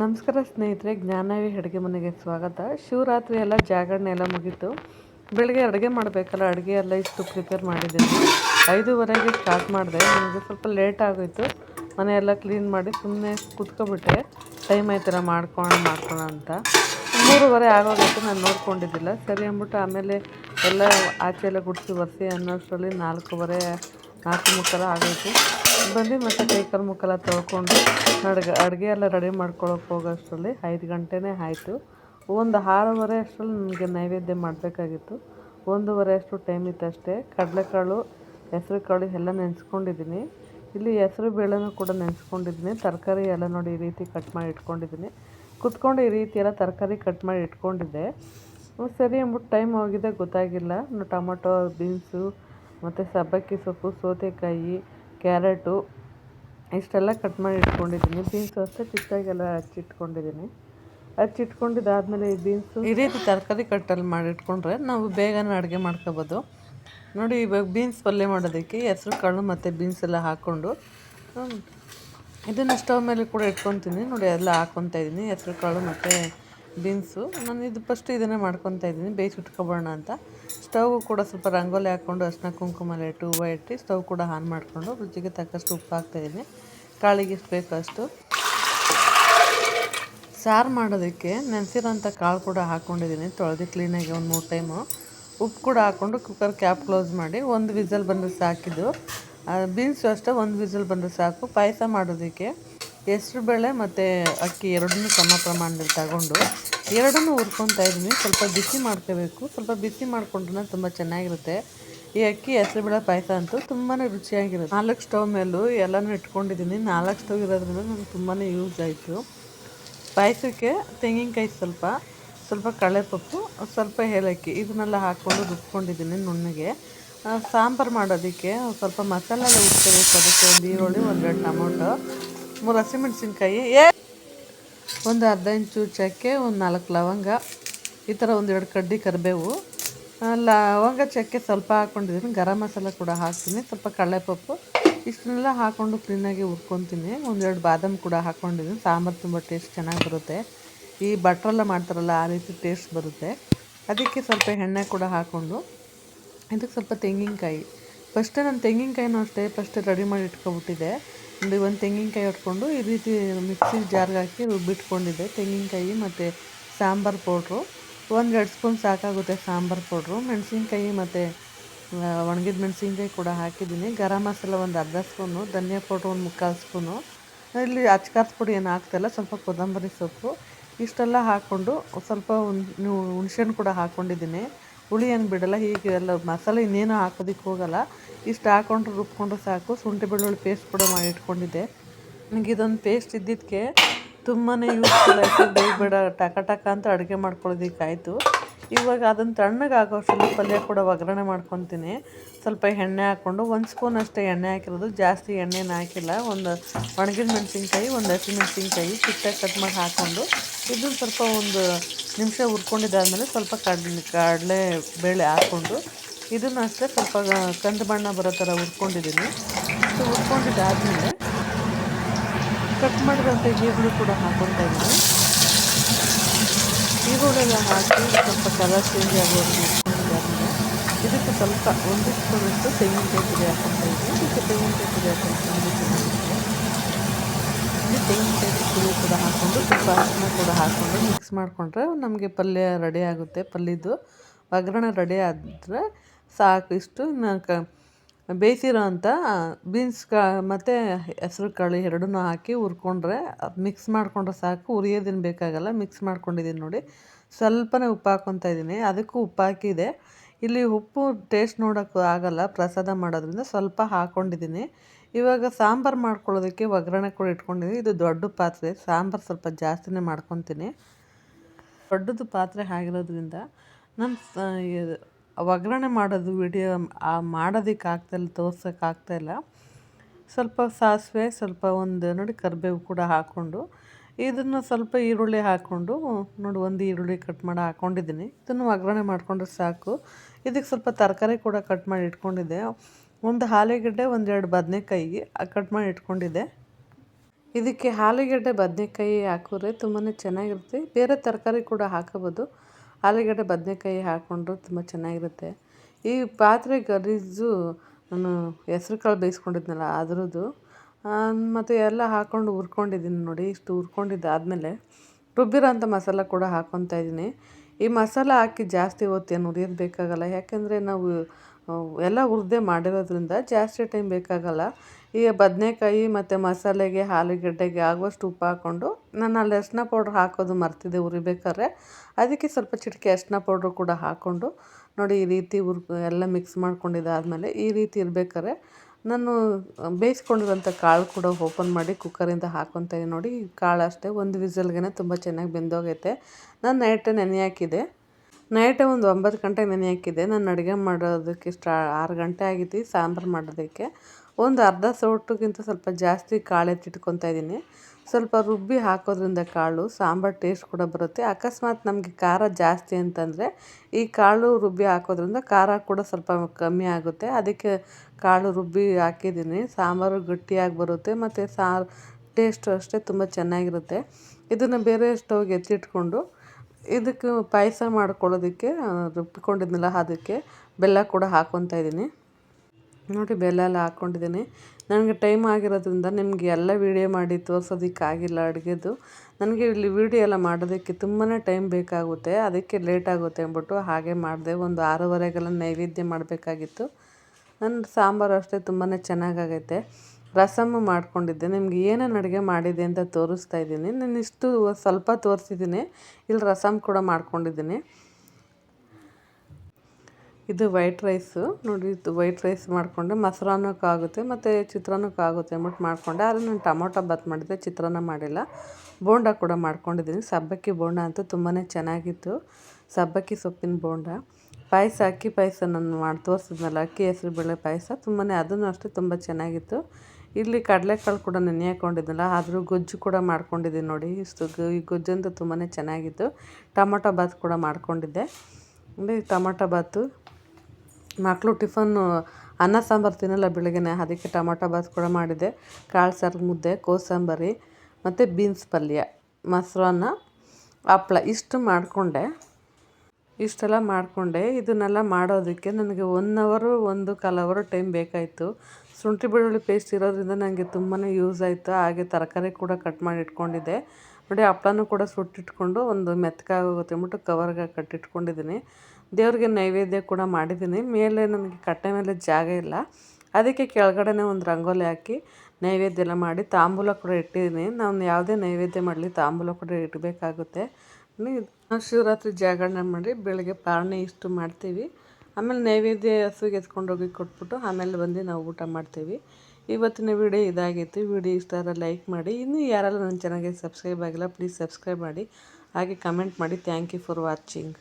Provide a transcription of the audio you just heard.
ನಮಸ್ಕಾರ ಸ್ನೇಹಿತರೆ ಜ್ಞಾನವಿ ಅಡುಗೆ ಮನೆಗೆ ಸ್ವಾಗತ. ಶಿವರಾತ್ರಿ ಎಲ್ಲ ಜಾಗರಣೆ ಎಲ್ಲ ಮುಗೀತು. ಬೆಳಗ್ಗೆ ಅಡುಗೆ ಮಾಡಬೇಕಲ್ಲ, ಅಡುಗೆ ಎಲ್ಲ ಇಷ್ಟು ಪ್ರಿಪೇರ್ ಮಾಡಿದ್ದೀನಿ. ಐದೂವರೆಗೆ ಸ್ಟಾರ್ಟ್ ಮಾಡಿದೆ. ನನಗೆ ಸ್ವಲ್ಪ ಲೇಟ್ ಆಗೋಯ್ತು. ಮನೆಯೆಲ್ಲ ಕ್ಲೀನ್ ಮಾಡಿ ಸುಮ್ಮನೆ ಕೂತ್ಕೊಬಿಟ್ಟೆ. ಟೈಮ್ ಆಯ್ತಲ್ಲ ಮಾಡ್ಕೋಣ ಮಾಡ್ಕೋಣ ಅಂತ. ಮೂರುವರೆ ಆಗೋಗಿತ್ತು ನಾನು ನೋಡ್ಕೊಂಡಿದ್ದಿಲ್ಲ. ಸರಿ ಅಂದ್ಬಿಟ್ಟು ಆಮೇಲೆ ಎಲ್ಲ ಆಚೆ ಎಲ್ಲ ಗುಡಿಸಿ, ಒರೆಸಿ ಅನ್ನೋಷ್ಟರಲ್ಲಿ ನಾಲ್ಕೂವರೆ ನಾಲ್ಕು ಮುಕ್ಕಾಲು ಆಗೋಯ್ತು. ಬಂದು ಮತ್ತೆ ಕೈ ಕಾಲು ಮುಕ್ಕೆಲ್ಲ ತೊಳ್ಕೊಂಡು ಅಡ್ಗೆ, ಅಡುಗೆ ಎಲ್ಲ ರೆಡಿ ಮಾಡ್ಕೊಳಕ್ಕೆ ಹೋಗೋಷ್ಟರಲ್ಲಿ ಐದು ಗಂಟೆನೇ ಆಯಿತು. ಒಂದು ಆರೂವರೆ ಅಷ್ಟರಲ್ಲಿ ನನಗೆ ನೈವೇದ್ಯ ಮಾಡಬೇಕಾಗಿತ್ತು. ಒಂದೂವರೆ ಅಷ್ಟು ಟೈಮ್ ಇತ್ತು ಅಷ್ಟೇ. ಕಡಲೆಕಾಳು ಹೆಸರು ಕಾಳು ಎಲ್ಲ ನೆನೆಸ್ಕೊಂಡಿದ್ದೀನಿ. ಇಲ್ಲಿ ಹೆಸರು ಬೇಳೆನೂ ಕೂಡ ನೆನೆಸ್ಕೊಂಡಿದ್ದೀನಿ. ತರಕಾರಿ ಎಲ್ಲ ನೋಡಿ ಈ ರೀತಿ ಕಟ್ ಮಾಡಿ ಇಟ್ಕೊಂಡಿದ್ದೀನಿ. ಕುತ್ಕೊಂಡು ಈ ರೀತಿ ಎಲ್ಲ ತರಕಾರಿ ಕಟ್ ಮಾಡಿ ಇಟ್ಕೊಂಡಿದ್ದೆ. ಸರಿ ಅಂದ್ಬಿಟ್ಟು ಟೈಮ್ ಹೋಗಿದೆ, ಗೊತ್ತಾಗಿಲ್ಲ. ಟೊಮೊಟೊ ಬೀನ್ಸು ಮತ್ತು ಸಬ್ಬಕ್ಕಿ ಸೊಪ್ಪು, ಸೌತೆಕಾಯಿ ಕ್ಯಾರೆಟು, ಇಷ್ಟೆಲ್ಲ ಕಟ್ ಮಾಡಿ ಇಟ್ಕೊಂಡಿದ್ದೀನಿ. ಬೀನ್ಸು ಅಷ್ಟೇ ಚಿಕ್ಕದಾಗೆಲ್ಲ ಹಚ್ಚಿಟ್ಕೊಂಡಿದ್ದೀನಿ. ಹಚ್ಚಿಟ್ಕೊಂಡಿದ್ದಾದಮೇಲೆ ಈ ಬೀನ್ಸು ಈ ರೀತಿ ತರಕಾರಿ ಕಟ್ಟಲ್ಲಿ ಮಾಡಿಟ್ಕೊಂಡ್ರೆ ನಾವು ಬೇಗನೆ ಅಡುಗೆ ಮಾಡ್ಕೋಬೋದು. ನೋಡಿ, ಇವಾಗ ಬೀನ್ಸ್ ಪಲ್ಯ ಮಾಡೋದಕ್ಕೆ ಹೆಸ್ರು ಕಾಳು ಮತ್ತು ಬೀನ್ಸ್ ಎಲ್ಲ ಹಾಕ್ಕೊಂಡು ಇದನ್ನು ಸ್ಟವ್ ಮೇಲೆ ಕೂಡ ಇಟ್ಕೊತೀನಿ. ನೋಡಿ, ಎಲ್ಲ ಹಾಕ್ಕೊತಾ ಇದ್ದೀನಿ ಹೆಸ್ರು ಕಾಳು ಮತ್ತು ಬೀನ್ಸು. ನಾನು ಇದು ಫಸ್ಟ್ ಇದನ್ನೇ ಮಾಡ್ಕೊತಾ ಇದ್ದೀನಿ. ಬೇಯಿಸಿ ಇಟ್ಕೊಬೋಣ ಅಂತ. ಸ್ಟವ್ ಕೂಡ ಸ್ವಲ್ಪ ರಂಗೋಲಿ ಹಾಕ್ಕೊಂಡು ಅರ್ಶಿನ, ಕುಂಕುಮ ಇಟ್ಟು ಹೂವು ಇಟ್ಟು ಸ್ಟವ್ ಕೂಡ ಆನ್ ಮಾಡಿಕೊಂಡು ರುಚಿಗೆ ತಕ್ಕಷ್ಟು ಉಪ್ಪು ಹಾಕ್ತಾಯಿದ್ದೀನಿ ಕಾಳಿಗೆ ಎಷ್ಟು ಬೇಕೋ ಅಷ್ಟು. ಸಾರು ಮಾಡೋದಕ್ಕೆ ನೆನೆಸಿರೋಂಥ ಕಾಳು ಕೂಡ ಹಾಕ್ಕೊಂಡಿದ್ದೀನಿ. ತೊಳೆದು ಕ್ಲೀನಾಗಿ ಒಂದು ಮೂರು ಟೈಮು ಉಪ್ಪು ಕೂಡ ಹಾಕ್ಕೊಂಡು ಕುಕ್ಕರ್ ಕ್ಯಾಪ್ ಕ್ಲೋಸ್ ಮಾಡಿ ಒಂದು ವಿಸಲ್ ಬಂದರೆ ಸಾಕಿದ್ದು. ಬೀನ್ಸು ಅಷ್ಟೇ, ಒಂದು ವಿಸಲ್ ಬಂದರೆ ಸಾಕು. ಪಾಯಸ ಮಾಡೋದಕ್ಕೆ ಹೆಸ್ರು ಬೇಳೆ ಮತ್ತು ಅಕ್ಕಿ ಎರಡನ್ನೂ ಸಮ ಪ್ರಮಾಣದಲ್ಲಿ ತಗೊಂಡು ಎರಡನ್ನೂ ಹುರ್ಕೊತಾ ಇದ್ದೀನಿ. ಸ್ವಲ್ಪ ಬಿಸಿ ಮಾಡ್ಕೋಬೇಕು. ಸ್ವಲ್ಪ ಬಿಸಿ ಮಾಡ್ಕೊಂಡ್ರೆ ತುಂಬ ಚೆನ್ನಾಗಿರುತ್ತೆ. ಈ ಅಕ್ಕಿ ಹೆಸರುಬೇಳೆ ಪಾಯಸ ಅಂತೂ ತುಂಬಾ ರುಚಿಯಾಗಿರುತ್ತೆ. ನಾಲ್ಕು ಸ್ಟವ್ ಮೇಲೂ ಎಲ್ಲನೂ ಇಟ್ಕೊಂಡಿದ್ದೀನಿ. ನಾಲ್ಕು ಸ್ಟವ್ ಇರೋದ್ರಿಂದ ನನಗೆ ತುಂಬಾ ಯೂಸ್ ಆಯಿತು. ಪಾಯಸಕ್ಕೆ ತೆಂಗಿನಕಾಯಿ ಸ್ವಲ್ಪ ಸ್ವಲ್ಪ ಕಳೆಪಪ್ಪು ಸ್ವಲ್ಪ ಏಲಕ್ಕಿ ಇದನ್ನೆಲ್ಲ ಹಾಕ್ಕೊಂಡು ರುಬ್ಕೊಂಡಿದ್ದೀನಿ ನುಣ್ಣಗೆ. ಸಾಂಬಾರು ಮಾಡೋದಕ್ಕೆ ಸ್ವಲ್ಪ ಮಸಾಲೆ ಎಲ್ಲ ಉಟ್ಕೋಬೇಕು ಅದಕ್ಕೆ ಒಂದು ಈರುಳ್ಳಿ ಒಂದೆರಡು ಟೊಮೊಟೊ ಮೂರು ಹಸಿಮೆಣ್ಸಿನ್ಕಾಯಿ ಏ, ಒಂದು ಅರ್ಧ ಇಂಚು ಚಕ್ಕೆ, ಒಂದು ನಾಲ್ಕು ಲವಂಗ, ಈ ಥರ ಒಂದೆರಡು ಕಡ್ಡಿ ಕರಿಬೇವು. ಲವಂಗ, ಚಕ್ಕೆ ಸ್ವಲ್ಪ ಹಾಕ್ಕೊಂಡಿದ್ದೀನಿ. ಗರಂ ಮಸಾಲ ಕೂಡ ಹಾಕ್ತೀನಿ. ಸ್ವಲ್ಪ ಕಡಲೆಪಪ್ಪು, ಇಷ್ಟನ್ನೆಲ್ಲ ಹಾಕ್ಕೊಂಡು ಕ್ಲೀನಾಗಿ ಹುರ್ಕೊತೀನಿ. ಒಂದೆರಡು ಬಾದಾಮಿ ಕೂಡ ಹಾಕ್ಕೊಂಡಿದ್ದೀನಿ. ಸಾಂಬಾರು ತುಂಬ ಟೇಸ್ಟ್ ಚೆನ್ನಾಗಿ ಬರುತ್ತೆ. ಈ ಬಟ್ರೆಲ್ಲ ಮಾಡ್ತಾರಲ್ಲ, ಆ ರೀತಿ ಟೇಸ್ಟ್ ಬರುತ್ತೆ. ಅದಕ್ಕೆ ಸ್ವಲ್ಪ ಎಣ್ಣೆ ಕೂಡ ಹಾಕ್ಕೊಂಡು, ಇದಕ್ಕೆ ಸ್ವಲ್ಪ ತೆಂಗಿನಕಾಯಿ. ಫಸ್ಟೇ ನಾನು ತೆಂಗಿನಕಾಯಿನೂ ಅಷ್ಟೇ, ಫಸ್ಟ್ ರೆಡಿ ಮಾಡಿ ಇಟ್ಕೊಬಿಟ್ಟಿದ್ದೆ. ಒಂದು ಒಂದು ತೆಂಗಿನಕಾಯಿ ಹೊಡ್ಕೊಂಡು ಈ ರೀತಿ ಮಿಕ್ಸಿ ಜಾರ್ಗೆ ಹಾಕಿ ರುಬ್ಬಿಟ್ಕೊಂಡಿದ್ದೆ ತೆಂಗಿನಕಾಯಿ ಮತ್ತು ಸಾಂಬಾರು ಪೌಡ್ರು. ಒಂದು ಎರಡು ಸ್ಪೂನ್ ಸಾಕಾಗುತ್ತೆ ಸಾಂಬಾರು ಪೌಡ್ರು. ಮೆಣಸಿನ್ಕಾಯಿ ಮತ್ತು ಒಣಗಿದ ಮೆಣಸಿನ್ಕಾಯಿ ಕೂಡ ಹಾಕಿದ್ದೀನಿ. ಗರಂ ಮಸಾಲ ಒಂದು ಅರ್ಧ ಸ್ಪೂನು, ಧನಿಯಾ ಪೌಡ್ರು ಒಂದು ಮುಕ್ಕಾಲು ಸ್ಪೂನು. ಇಲ್ಲಿ ಅಚ್ಕಾರದ ಪುಡಿ ಏನು ಹಾಕ್ತಾಯಿಲ್ಲ ಸ್ವಲ್ಪ ಕೊತ್ತಂಬರಿ ಸೊಪ್ಪು. ಇಷ್ಟೆಲ್ಲ ಹಾಕ್ಕೊಂಡು ಸ್ವಲ್ಪ ಹುಣ್ಸೆಹಣ್ಣು ಕೂಡ ಹಾಕ್ಕೊಂಡಿದ್ದೀನಿ ಹುಳಿ ಏನು ಬಿಡಲ್ಲ, ಹೀಗೆ ಎಲ್ಲ ಮಸಾಲೆ ಇನ್ನೇನು ಹಾಕೋದಕ್ಕೆ ಹೋಗಲ್ಲ. ಇಷ್ಟು ಹಾಕ್ಕೊಂಡ್ರೆ ರುಬ್ಕೊಂಡ್ರೆ ಸಾಕು. ಶುಂಠಿ ಬೆಳ್ಳುಳ್ಳಿ ಪೇಸ್ಟ್ ಕೂಡ ಮಾಡಿ ಇಟ್ಕೊಂಡಿದ್ದೆ. ನನಗೆ ಇದೊಂದು ಪೇಸ್ಟ್ ಇದ್ದಿದ್ದಕ್ಕೆ ತುಂಬಾ ಯೂಸ್ಫುಲ್ ಆಯಿತು. ಬೇಗ ಬೇಡ, ಟಕ ಟಕ ಅಂತ ಅಡುಗೆ ಮಾಡ್ಕೊಳ್ಳೋದಿಕ್ಕಾಯಿತು. ಇವಾಗ ಅದನ್ನು ತಣ್ಣಗೆ ಸ್ವಲ್ಪ ಪಲ್ಯ ಕೂಡ ಒಗ್ಗರಣೆ ಮಾಡ್ಕೊತೀನಿ. ಸ್ವಲ್ಪ ಎಣ್ಣೆ ಹಾಕ್ಕೊಂಡು ಒಂದು ಸ್ಪೂನ್ ಅಷ್ಟೇ ಎಣ್ಣೆ ಹಾಕಿರೋದು. ಜಾಸ್ತಿ ಎಣ್ಣೆನ ಹಾಕಿಲ್ಲ. ಒಂದು ಒಣಗಿದ ಮೆಣಸಿನ್ಕಾಯಿ, ಒಂದು ಹಸಿ ಮೆಣಸಿನ್ಕಾಯಿ ಚಿಟ್ಟಾಗಿ ಕಟ್ ಮಾಡಿ ಹಾಕ್ಕೊಂಡು ಇದನ್ನು ಸ್ವಲ್ಪ ಒಂದು ನಿಮಿಷ ಹುರ್ಕೊಂಡಿದ್ದಾದಮೇಲೆ ಸ್ವಲ್ಪ ಕಡಲೆ ಕಡಲೆ ಬೇಳೆ ಹಾಕ್ಕೊಂಡು ಇದನ್ನು ಅಷ್ಟೇ ಸ್ವಲ್ಪ ಕಂದು ಬಣ್ಣ ಬರೋ ಥರ ಹುರ್ಕೊಂಡಿದ್ದೀನಿ. ಸೊ ಹುರ್ಕೊಂಡಿದ್ದಾದಮೇಲೆ ಕಟ್ ಮಾಡಿದಂಥ ಈರುಳ್ಳಿ ಕೂಡ ಹಾಕ್ಕೊತಾ ಇದ್ದೀನಿ. ಈರುಳ್ಳೆಲ್ಲ ಹಾಕಿ ಸ್ವಲ್ಪ ಕಲರ್ ಚೇಂಜ್ ಆಗೋದು ಇದಕ್ಕೆ ಸ್ವಲ್ಪ ಒಂದು ಸ್ಪೂನಷ್ಟು ತೆಂಗಿನಕಾಯಿ ಪುಡಿ ಹಾಕ್ಕೊತಾ ಇದ್ದೀನಿ. ಇದಕ್ಕೆ ತೆಂಗಿನಕಾಯಿ ಪುಡಿ ಹಾಕೊಂಡು ಇಲ್ಲಿ ತೆಂಗಿನಕಾಯಿ ಪುಡಿ ಕೂಡ ಹಾಕ್ಕೊಂಡು ಸ್ವಲ್ಪ ಅರಿಶಿನ ಕೂಡ ಹಾಕ್ಕೊಂಡು ಮಿಕ್ಸ್ ಮಾಡಿಕೊಂಡ್ರೆ ನಮಗೆ ಪಲ್ಯ ರೆಡಿ ಆಗುತ್ತೆ. ಪಲ್ಯದ್ದು ಒಗ್ಗರಣೆ ರೆಡಿ ಆದರೆ ಸಾಕು ಇಷ್ಟು ಇನ್ನು ಕ ಬೇಯಿಸಿರೋ ಅಂಥ ಬೀನ್ಸ್ ಕಾ ಮತ್ತು ಹೆಸ್ರು ಕಾಳು ಎರಡನ್ನೂ ಹಾಕಿ ಹುರ್ಕೊಂಡ್ರೆ ಅದು ಮಿಕ್ಸ್ ಮಾಡಿಕೊಂಡ್ರೆ ಸಾಕು. ಉರಿಯೋದಿನ ಬೇಕಾಗಲ್ಲ. ಮಿಕ್ಸ್ ಮಾಡ್ಕೊಂಡಿದ್ದೀನಿ ನೋಡಿ. ಸ್ವಲ್ಪನೇ ಉಪ್ಪು ಹಾಕ್ಕೊತಾ ಇದ್ದೀನಿ ಅದಕ್ಕೂ ಉಪ್ಪು ಹಾಕಿದೆ. ಇಲ್ಲಿ ಉಪ್ಪು ಟೇಸ್ಟ್ ನೋಡೋಕ್ಕೂ ಆಗಲ್ಲ. ಪ್ರಸಾದ ಮಾಡೋದ್ರಿಂದ ಸ್ವಲ್ಪ ಹಾಕ್ಕೊಂಡಿದ್ದೀನಿ ಇವಾಗ ಸಾಂಬಾರು ಮಾಡ್ಕೊಳ್ಳೋದಕ್ಕೆ ಒಗ್ಗರಣೆ ಕೂಡ ಇಟ್ಕೊಂಡಿದ್ದೀನಿ ಇದು ದೊಡ್ಡ ಪಾತ್ರೆ. ಸಾಂಬಾರು ಸ್ವಲ್ಪ ಜಾಸ್ತಿನೇ ಮಾಡ್ಕೊತೀನಿ. ದೊಡ್ಡದು ಪಾತ್ರೆ ಆಗಿರೋದ್ರಿಂದ ಇದು ಒಗ್ಗರಣೆ ಮಾಡೋದು ವಿಡಿಯೋ ಮಾಡೋದಕ್ಕೆ ಇಲ್ಲ, ತೋರ್ಸೋಕೆ ಆಗ್ತಾಯಿಲ್ಲ ಸ್ವಲ್ಪ ಸಾಸಿವೆ, ಸ್ವಲ್ಪ ಒಂದು ನೋಡಿ ಕರಿಬೇವು ಕೂಡ ಹಾಕ್ಕೊಂಡು, ಇದನ್ನು ಸ್ವಲ್ಪ ಈರುಳ್ಳಿ ಹಾಕ್ಕೊಂಡು, ನೋಡಿ ಒಂದು ಈರುಳ್ಳಿ ಕಟ್ ಮಾಡಿ ಹಾಕ್ಕೊಂಡಿದ್ದೀನಿ ಇದನ್ನು ಒಗ್ಗರಣೆ ಮಾಡಿಕೊಂಡ್ರೆ ಸಾಕು. ಇದಕ್ಕೆ ಸ್ವಲ್ಪ ತರಕಾರಿ ಕೂಡ ಕಟ್ ಮಾಡಿ ಇಟ್ಕೊಂಡಿದ್ದೆ. ಒಂದು ಹಾಲಿಗೆಡ್ಡೆ ಒಂದೆರಡು ಬದನೆಕಾಯಿ ಕಟ್ ಮಾಡಿ ಇಟ್ಕೊಂಡಿದ್ದೆ. ಇದಕ್ಕೆ ಆಲೂಗೆಡ್ಡೆ ಬದನೆಕಾಯಿ ಹಾಕಿದ್ರೆ ತುಂಬಾ ಚೆನ್ನಾಗಿರುತ್ತೆ. ಬೇರೆ ತರಕಾರಿ ಕೂಡ ಹಾಕೋಬೋದು. ಆಲೂಗೆಡ್ಡೆ ಬದನೆಕಾಯಿ ಹಾಕ್ಕೊಂಡ್ರು ತುಂಬ ಚೆನ್ನಾಗಿರುತ್ತೆ. ಈ ಪಾತ್ರೆ ಗಲೀಜು ನಾನು ಹೆಸ್ರು ಕಾಳು ಬೇಯಿಸ್ಕೊಂಡಿದ್ನಲ್ಲ ಅದ್ರದ್ದು. ಮತ್ತು ಎಲ್ಲ ಹಾಕ್ಕೊಂಡು ಹುರ್ಕೊಂಡಿದ್ದೀನಿ ನೋಡಿ, ಇಷ್ಟು ಹುರ್ಕೊಂಡಿದ್ದಾದಮೇಲೆ ರುಬ್ಬಿರೋಂಥ ಮಸಾಲ ಕೂಡ ಹಾಕ್ಕೊತಾ ಇದ್ದೀನಿ. ಈ ಮಸಾಲ ಹಾಕಿ ಜಾಸ್ತಿ ಹೊತ್ತೇನು ಹುರಿಯೋದು ಬೇಕಾಗಲ್ಲ, ಯಾಕೆಂದರೆ ನಾವು ಎಲ್ಲ ಹುರಿದೇ ಮಾಡಿರೋದ್ರಿಂದ ಜಾಸ್ತಿ ಟೈಮ್ ಬೇಕಾಗಲ್ಲ. ಈಗ ಬದನೆಕಾಯಿ ಮತ್ತು ಮಸಾಲೆಗೆ ಆಲೂಗಡ್ಡೆಗೆ ಆಗುವಷ್ಟು ಉಪ್ಪು ಹಾಕ್ಕೊಂಡು ನಾನು ಅಲ್ಲಿ ಅರಿಶಿನ ಪೌಡ್ರ್ ಹಾಕೋದು ಮರ್ತಿದ್ದೆ ಹುರಿಬೇಕಾದ್ರೆ ಅದಕ್ಕೆ ಸ್ವಲ್ಪ ಚಿಟಿಕೆ ಅರಿಶಿನ ಪೌಡ್ರು ಕೂಡ ಹಾಕ್ಕೊಂಡು ನೋಡಿ ಈ ರೀತಿ ಹುರ್ ಎಲ್ಲ ಮಿಕ್ಸ್ ಮಾಡ್ಕೊಂಡಿದ್ದಾದಮೇಲೆ ಈ ರೀತಿ ಇರಬೇಕಾದ್ರೆ ನಾನು ಬೇಯಿಸ್ಕೊಂಡಿರೋಂಥ ಕಾಳು ಕೂಡ ಓಪನ್ ಮಾಡಿ ಕುಕ್ಕರಿಂದ ಹಾಕ್ಕೊತಾ ಇದ್ದೀನಿ ನೋಡಿ. ಕಾಳು ಅಷ್ಟೇ, ಒಂದು ವಿಸಲ್ಗೆ ತುಂಬ ಚೆನ್ನಾಗಿ ಬೆಂದೋಗೈತೆ. ನಾನು ನೈಟ್ ನೆನೆ ಹಾಕಿದೆ ನೈಟೇ ಒಂದು ಒಂಬತ್ತು ಗಂಟೆಗೆ ನೆನೆ ಹಾಕಿದ್ದೆ. ನಾನು ಅಡುಗೆ ಮಾಡೋದಕ್ಕೆ ಸ್ಟಾ, ಆರು ಗಂಟೆ ಆಗಿದೆ ಸಾಂಬಾರು ಮಾಡೋದಕ್ಕೆ. ಒಂದು ಅರ್ಧ ಸೌಟುಗಿಂತ ಸ್ವಲ್ಪ ಜಾಸ್ತಿ ಕಾಳು ಎತ್ತಿಟ್ಕೊತಾ ಇದ್ದೀನಿ. ಸ್ವಲ್ಪ ರುಬ್ಬಿ ಹಾಕೋದ್ರಿಂದ ಕಾಳು, ಸಾಂಬಾರು ಟೇಸ್ಟ್ ಕೂಡ ಬರುತ್ತೆ. ಅಕಸ್ಮಾತ್ ನಮಗೆ ಖಾರ ಜಾಸ್ತಿ ಅಂತಂದರೆ, ಈ ಕಾಳು ರುಬ್ಬಿ ಹಾಕೋದ್ರಿಂದ ಖಾರ ಕೂಡ ಸ್ವಲ್ಪ ಕಮ್ಮಿ ಆಗುತ್ತೆ. ಅದಕ್ಕೆ ಕಾಳು ರುಬ್ಬಿ ಹಾಕಿದ್ದೀನಿ. ಸಾಂಬಾರು ಗಟ್ಟಿಯಾಗಿ ಬರುತ್ತೆ ಮತ್ತು ಸಾರು, ಟೇಸ್ಟು ಅಷ್ಟೇ ತುಂಬ ಚೆನ್ನಾಗಿರುತ್ತೆ. ಇದನ್ನು ಬೇರೆ ಸ್ಟವ್ಗೆ ಎತ್ತಿಟ್ಕೊಂಡು ಇದಕ್ಕೆ ಪಾಯಸ ಮಾಡ್ಕೊಳ್ಳೋದಕ್ಕೆ ರುಬ್ಬಿಕೊಂಡಿದ್ನಲ್ಲ ಅದಕ್ಕೆ ಬೆಲ್ಲ ಕೂಡ ಹಾಕ್ಕೊತಾ ಇದ್ದೀನಿ. ನೋಡಿ, ಬೆಲ್ಲ ಎಲ್ಲ ಹಾಕ್ಕೊಂಡಿದ್ದೀನಿ ನನಗೆ ಟೈಮ್ ಆಗಿರೋದ್ರಿಂದ ನಿಮಗೆ ಎಲ್ಲ ವೀಡಿಯೋ ಮಾಡಿ ತೋರ್ಸೋದಕ್ಕಾಗಿಲ್ಲ ಅಡುಗೆದು. ನನಗೆ ಇಲ್ಲಿ ವೀಡಿಯೋ ಎಲ್ಲ ಮಾಡೋದಕ್ಕೆ ತುಂಬಾ ಟೈಮ್ ಬೇಕಾಗುತ್ತೆ. ಅದಕ್ಕೆ ಲೇಟ್ ಆಗುತ್ತೆ ಅಂದ್ಬಿಟ್ಟು ಹಾಗೆ ಮಾಡಿದೆ. ಒಂದು ಆರೂವರೆಗೆಲ್ಲ ನೈವೇದ್ಯ ಮಾಡಬೇಕಾಗಿತ್ತು. ನನ್ನ ಸಾಂಬಾರು ಅಷ್ಟೇ ತುಂಬಾ ಚೆನ್ನಾಗಾಗೈತೆ. ರಸಮ್ಮು ಮಾಡ್ಕೊಂಡಿದ್ದೆ. ನಿಮ್ಗೆ ಏನೇನು ಅಡುಗೆ ಮಾಡಿದೆ ಅಂತ ತೋರಿಸ್ತಾ ಇದ್ದೀನಿ. ನಾನು ಇಷ್ಟು ಸ್ವಲ್ಪ ತೋರಿಸಿದ್ದೀನಿ. ಇಲ್ಲಿ ರಸಮ್ ಕೂಡ ಮಾಡ್ಕೊಂಡಿದ್ದೀನಿ. ಇದು ವೈಟ್ ರೈಸು. ನೋಡಿ, ಇದು ವೈಟ್ ರೈಸ್ ಮಾಡಿಕೊಂಡೆ. ಮೊಸರನ್ನಕ್ಕೂ ಆಗುತ್ತೆ, ಮತ್ತು ಚಿತ್ರಾನ್ನಕ್ಕಾಗುತ್ತೆ ಅಂದ್ಬಿಟ್ಟು ಮಾಡಿಕೊಂಡೆ. ಆದರೆ ನಾನು ಟೊಮೊಟೊ ಬಾತ್ ಮಾಡಿದ್ದೆ, ಚಿತ್ರಾನ್ನ ಮಾಡಿಲ್ಲ. ಬೋಂಡ ಕೂಡ ಮಾಡ್ಕೊಂಡಿದ್ದೀನಿ. ಸಬ್ಬಕ್ಕಿ ಬೋಂಡ ಅಂತೂ ತುಂಬಾ ಚೆನ್ನಾಗಿತ್ತು. ಸಬ್ಬಕ್ಕಿ ಸೊಪ್ಪಿನ ಬೋಂಡ. ಪಾಯಸ, ಅಕ್ಕಿ ಪಾಯಸ ನಾನು ಮಾಡಿ ತೋರಿಸಿದ್ನಲ್ಲ, ಅಕ್ಕಿ ಹೆಸರು ಬೇಳೆ ಪಾಯಸ ತುಂಬಾ ಅದನ್ನು ಅಷ್ಟೇ ತುಂಬ ಚೆನ್ನಾಗಿತ್ತು. ಇಲ್ಲಿ ಕಡಲೆಕಾಳು ಕೂಡ ನೆನೆ ಹಾಕ್ಕೊಂಡಿದ್ದಲ್ಲ ಆದರೂ ಗೊಜ್ಜು ಕೂಡ ಮಾಡ್ಕೊಂಡಿದ್ದೀನಿ ನೋಡಿ. ಇಷ್ಟು ಈ ಗೊಜ್ಜಂತೂ ತುಂಬಾ ಚೆನ್ನಾಗಿತ್ತು. ಟೊಮೊಟೊ ಬಾತ್ ಕೂಡ ಮಾಡ್ಕೊಂಡಿದ್ದೆ. ಅಂದರೆ ಟೊಮೊಟೊ ಬಾತು. ಮಕ್ಕಳು ಟಿಫನ್ನು ಅನ್ನ ಸಾಂಬಾರು ತಿನ್ನಲ್ಲ ಬೆಳಗ್ಗೆನೆ, ಅದಕ್ಕೆ ಟೊಮೊಟೊ ಬಾತ್ ಕೂಡ ಮಾಡಿದ್ದೆ. ಕಾಳು ಸಾರು ಮುದ್ದೆ, ಕೋಸಂಬರಿ, ಮತ್ತು ಬೀನ್ಸ್ ಪಲ್ಯ, ಮೊಸರನ್ನ ಹಪ್ಪಳ ಇಷ್ಟು ಮಾಡಿಕೊಂಡೆ. ಇಷ್ಟೆಲ್ಲ ಮಾಡಿಕೊಂಡೆ. ಇದನ್ನೆಲ್ಲ ಮಾಡೋದಕ್ಕೆ ನನಗೆ ಒನ್ ಅವರು, ಒಂದು ಕಾಲ್ ಅವರು ಟೈಮ್ ಬೇಕಾಯಿತು. ಶುಂಠಿ ಬೆಳ್ಳುಳ್ಳಿ ಪೇಸ್ಟ್ ಇರೋದ್ರಿಂದ ನನಗೆ ತುಂಬಾ ಯೂಸ್ ಆಯಿತು. ಹಾಗೆ ತರಕಾರಿ ಕೂಡ ಕಟ್ ಮಾಡಿ ಇಟ್ಕೊಂಡಿದ್ದೆ. ನೋಡಿ ಹಪ್ಳನೂ ಕೂಡ ಸುಟ್ಟಿಟ್ಕೊಂಡು ಒಂದು ಮೆತ್ತಗಾಗೋಗುತ್ತೆ ಅಂದ್ಬಿಟ್ಟು ಕವರ್ಗೆ ಕಟ್ಟಿಟ್ಕೊಂಡಿದ್ದೀನಿ ದೇವ್ರಿಗೆ ನೈವೇದ್ಯ ಕೂಡ ಮಾಡಿದ್ದೀನಿ. ಮೇಲೆ ನನಗೆ ಕಟ್ಟೆ ಮೇಲೆ ಜಾಗ ಇಲ್ಲ. ಅದಕ್ಕೆ ಕೆಳಗಡೆನೇ ಒಂದು ರಂಗೋಲಿ ಹಾಕಿ ನೈವೇದ್ಯ ಎಲ್ಲ ಮಾಡಿ ತಾಂಬೂಲ ಕೂಡ ಇಟ್ಟಿದ್ದೀನಿ. ನಾನು ಯಾವುದೇ ನೈವೇದ್ಯ ಮಾಡಲಿ ತಾಂಬೂಲ ಕೂಡ ಇಡಬೇಕಾಗುತ್ತೆ. ಶಿವರಾತ್ರಿ ಜಾಗರಣೆ ಮಾಡಿ ಬೆಳಗ್ಗೆ ಪಾರಣೆ ಇಷ್ಟು ಮಾಡ್ತೀವಿ. ಆಮೇಲೆ ನೈವೇದ್ಯ ಹಸುಗೆ ಎತ್ಕೊಂಡೋಗಿ ಕೊಟ್ಬಿಟ್ಟು ಆಮೇಲೆ ಬಂದು ನಾವು ಊಟ ಮಾಡ್ತೀವಿ. ಇವತ್ತಿನ ವಿಡಿಯೋ ಇದಾಗಿತ್ತು. ವಿಡಿಯೋ ಇಷ್ಟ ಆದರೆ ಲೈಕ್ ಮಾಡಿ. ಇನ್ನೂ ಯಾರೆಲ್ಲ ನನ್ನ ಚಾನಲ್ಗೆ ಸಬ್ಸ್ಕ್ರೈಬ್ ಆಗಿಲ್ಲ ಪ್ಲೀಸ್ ಸಬ್ಸ್ಕ್ರೈಬ್ ಮಾಡಿ. ಹಾಗೆ ಕಮೆಂಟ್ ಮಾಡಿ. Thank you for watching